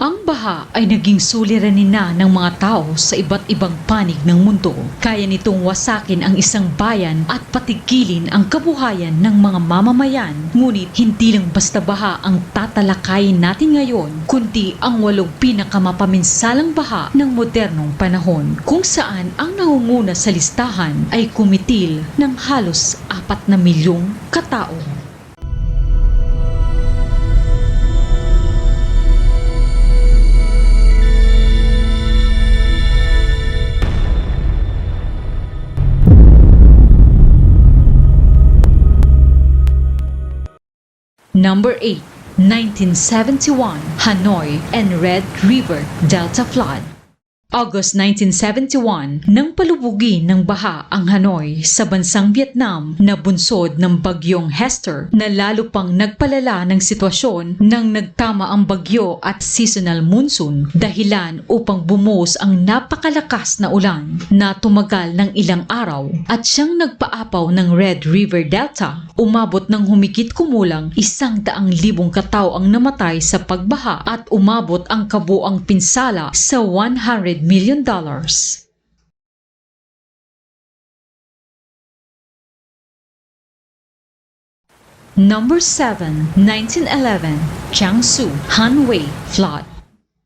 Ang baha ay naging suliranin na ng mga tao sa iba't ibang panig ng mundo. Kaya nitong wasakin ang isang bayan at patigilin ang kabuhayan ng mga mamamayan. Ngunit hindi lang basta baha ang tatalakayin natin ngayon, kundi ang walong pinakamapaminsalang baha ng modernong panahon, kung saan ang nangunguna sa listahan ay kumitil ng halos apat na milyong katao. Number 8, 1971, Hanoi and Red River Delta Flood. August 1971, nang palubugin ng baha ang Hanoi sa bansang Vietnam na bunsod ng bagyong Hester na lalo pang nagpalala ng sitwasyon nang nagtama ang bagyo at seasonal monsoon dahilan upang bumuhos ang napakalakas na ulan na tumagal ng ilang araw at siyang nagpaapaw ng Red River Delta. Umabot ng humigit kumulang isang daang libong katao ang namatay sa pagbaha at umabot ang kabuang pinsala sa 100 million dollars. Number 7, 1911, Jiangsu, Hanwei Flood.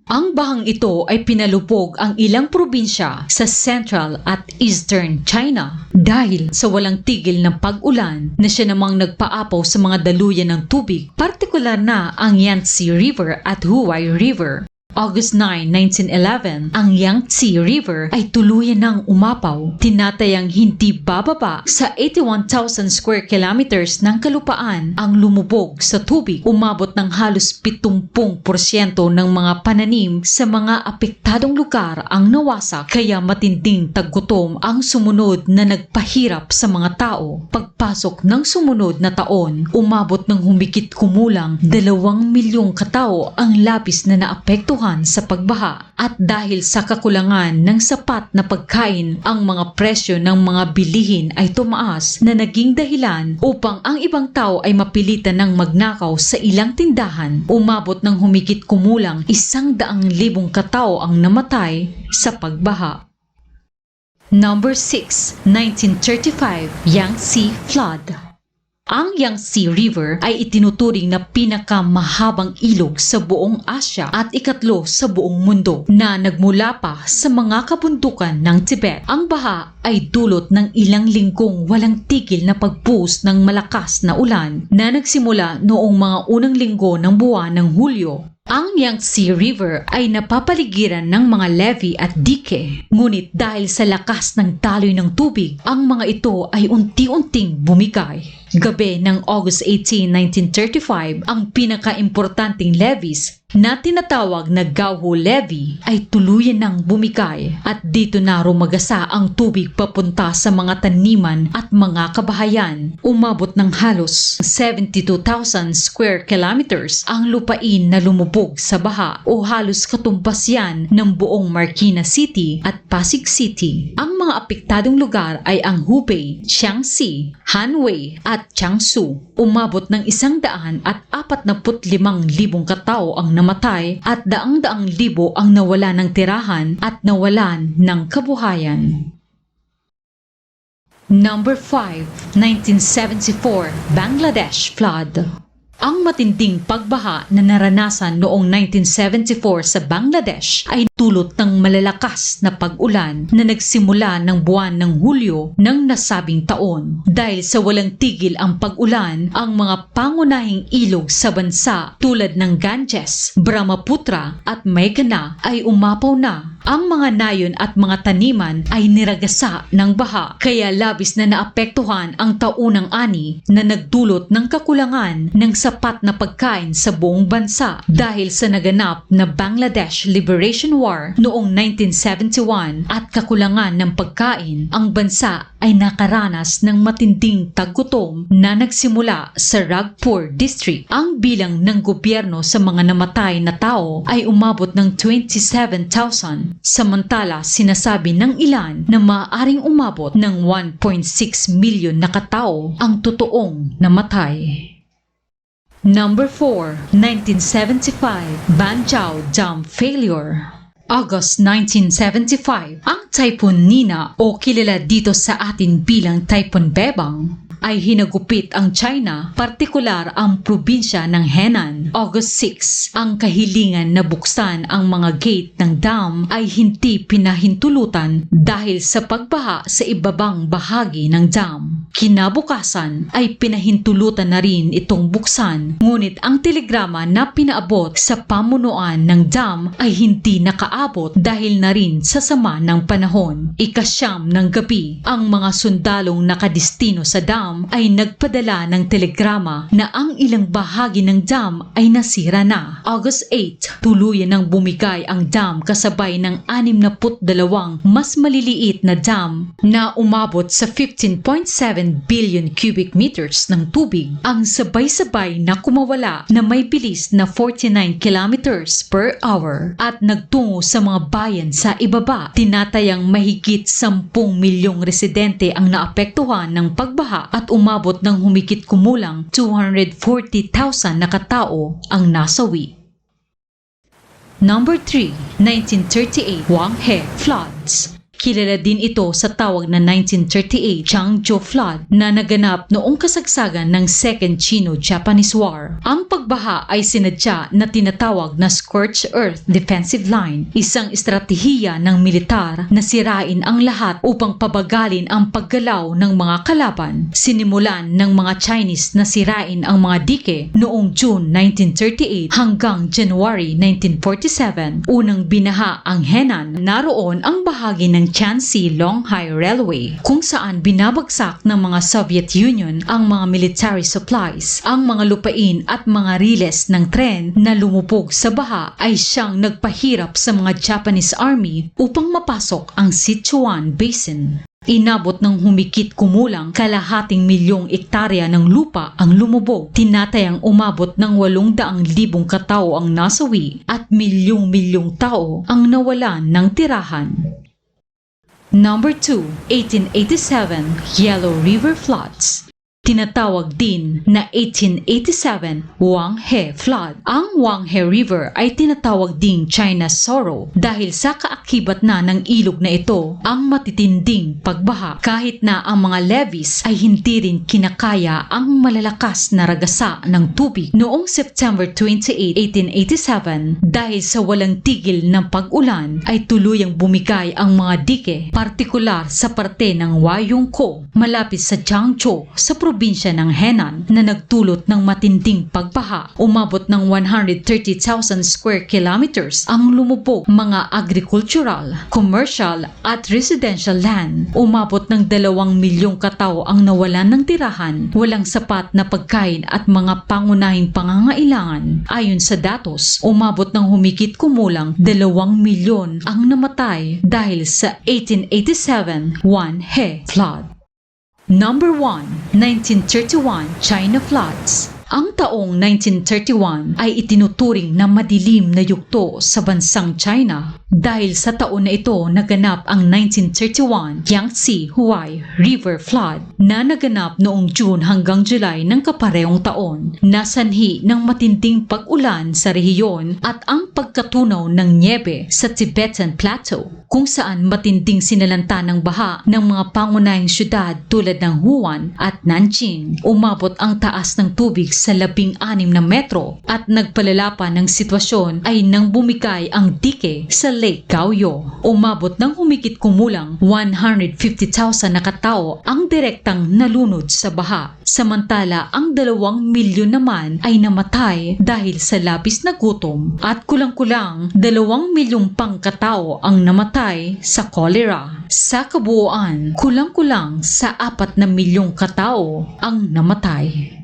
Ang bahang ito ay pinalubog ang ilang probinsya sa Central at Eastern China dahil sa walang tigil ng pag-ulan na siya namang nagpaapaw sa mga daluyan ng tubig, partikular na ang Yangtze River at Huai River. August 9, 1911, ang Yangtze River ay tuluyan ng umapaw, tinatayang hindi bababa sa 81,000 square kilometers ng kalupaan ang lumubog sa tubig. Umabot ng halos 70% ng mga pananim sa mga apektadong lugar ang nawasak kaya matinding taggutom ang sumunod na nagpahirap sa mga tao. Pagpasok ng sumunod na taon, umabot ng humigit kumulang 2 milyong katao ang labis na naapektuhan sa pagbaha at dahil sa kakulangan ng sapat na pagkain ang mga presyo ng mga bilihin ay tumaas na naging dahilan upang ang ibang tao ay mapilitan ng magnakaw sa ilang tindahan. Umabot ng humigit kumulang isang daang libong katao ang namatay sa pagbaha. Number 6, 1935, Yangtze Flood. Ang Yangtze River ay itinuturing na pinakamahabang ilog sa buong Asya at ikatlo sa buong mundo na nagmula pa sa mga kabundukan ng Tibet. Ang baha ay dulot ng ilang linggong walang tigil na pagbuhos ng malakas na ulan na nagsimula noong mga unang linggo ng buwan ng Hulyo ang Yangtze River ay napapaligiran ng mga levee at dike. Ngunit dahil sa lakas ng daloy ng tubig, ang mga ito ay unti-unting bumigay. Gabi ng August 18, 1935, ang pinaka-importanting levees na tinatawag na Gauho Levee ay tuluyan ng bumigay at dito na rumagasa ang tubig papunta sa mga taniman at mga kabahayan. Umabot ng halos 72,000 square kilometers ang lupain na lumubog sa baha o halos katumbas yan ng buong Marikina City at Pasig City. Ang mga apektadong lugar ay ang Hubei, Jiangxi, Hanwei at Jiangsu. Umabot ng isang daan at apat na limang libong katao ang namatay at daang-daang libo ang nawala ng tirahan at nawalan ng kabuhayan. Number 5, 1974, Bangladesh Flood. Ang matinding pagbaha na naranasan noong 1974 sa Bangladesh ay tulot ng malalakas na pag-ulan na nagsimula ng buwan ng Hulyo ng nasabing taon. Dahil sa walang tigil ang pag-ulan, ang mga pangunahing ilog sa bansa tulad ng Ganges, Brahmaputra at Meghna ay umapaw na. Ang mga nayon at mga taniman ay niragasa ng baha kaya labis na naapektuhan ang taunang ani na nagdulot ng kakulangan ng sapat na pagkain sa buong bansa dahil sa naganap na Bangladesh Liberation War noong 1971 at kakulangan ng pagkain, ang bansa ay nakaranas ng matinding taggutom na nagsimula sa Ragpur District. Ang bilang ng gobyerno sa mga namatay na tao ay umabot ng 27,000 samantala sinasabi ng ilan na maaaring umabot ng 1.6 milyon na katao ang totoong namatay. Number 4, 1975, Banjiao Dam Failure. August 1975, ang Typhoon Nina o kilala dito sa atin bilang Typhoon Bebang ay hinagupit ang China, partikular ang probinsya ng Henan. August 6, ang kahilingan na buksan ang mga gate ng dam ay hindi pinahintulutan dahil sa pagbaha sa ibabang bahagi ng dam. Kinabukasan ay pinahintulutan na rin itong buksan, ngunit ang telegrama na pinaabot sa pamunuan ng dam ay hindi nakaabot dahil na rin sa sama ng panahon. Ikasyam ng gabi, ang mga sundalong nakadistino sa dam ay nagpadala ng telegrama na ang ilang bahagi ng dam ay nasira na. August 8, tuluyan ng bumigay ang dam kasabay ng 62 mas maliliit na dam na umabot sa 15.7 billion cubic meters ng tubig ang sabay-sabay na kumawala na may bilis na 49 kilometers per hour at nagtungo sa mga bayan sa ibaba. Tinatayang mahigit 10 milyong residente ang naapektuhan ng pagbaha at umabot ng humigit kumulang 240,000 na katao ang nasawi. Number 3, 1938 Wang Floods. Kilala din ito sa tawag na 1938 Changzhou Flood na naganap noong kasagsagan ng Second Sino-Japanese War. Ang pagbaha ay sinadya na tinatawag na Scorched Earth Defensive Line, isang estratehiya ng militar na sirain ang lahat upang pabagalin ang paggalaw ng mga kalaban. Sinimulan ng mga Chinese na sirain ang mga dike noong June 1938 hanggang January 1947. Unang binaha ang Henan. Naroon ang bahagi ng Shanxi Longhai Railway kung saan binabagsak ng mga Soviet Union ang mga military supplies. Ang mga lupain at mga riles ng tren na lumupog sa baha ay siyang nagpahirap sa mga Japanese Army upang mapasok ang Sichuan Basin. Inabot ng humikit kumulang kalahating milyong ektarya ng lupa ang lumubog. Tinatayang umabot ng 800,000 katao ang nasawi at milyong-milyong tao ang nawalan ng tirahan. Number 2, 1887 Yellow River Floods. Tinatawag din na 1887 Wang He Flood. Ang Wang He River ay tinatawag ding China's Sorrow dahil sa kaakibat na ng ilog na ito ang matitinding pagbaha kahit na ang mga levees ay hindi rin kinakaya ang malalakas na ragasa ng tubig. Noong September 28, 1887 dahil sa walang tigil ng pag-ulan ay tuluyang bumigay ang mga dike partikular sa parte ng Wayongko malapit sa Jiangzhou sa probinsya ng Henan na nagdulot ng matinding pagbaha. Umabot ng 130,000 square kilometers ang lumubog mga agricultural, commercial at residential land. Umabot ng 2 milyong katao ang nawalan ng tirahan, walang sapat na pagkain at mga pangunahing pangangailangan. Ayon sa datos, umabot ng humigit kumulang 2 milyon ang namatay dahil sa 1887 One He flood. Number 1, 1931 China Floods. Ang taong 1931 ay itinuturing na madilim na yugto sa bansang China dahil sa taon na ito naganap ang 1931 Yangtze Huai River Flood na naganap noong June hanggang July ng kaparehong taon. Nasanhi ng matinding pag-ulan sa rehiyon at ang pagkatunaw ng niebe sa Tibetan Plateau kung saan matinding sinalanta ng baha ng mga pangunahing syudad tulad ng Wuhan at Nanjing. Umabot ang taas ng tubig sa labing anim na metro at nagpalala pa ng sitwasyon ay nang bumigay ang dike sa Lake Gaoyo. Umabot ng humigit kumulang 150,000 na katao ang direktang nalunod sa baha. Samantala, ang dalawang milyon naman ay namatay dahil sa labis na gutom at kulang-kulang dalawang milyong pang katao ang namatay sa kolera. Sa kabuuan, kulang-kulang sa apat na milyong katao ang namatay.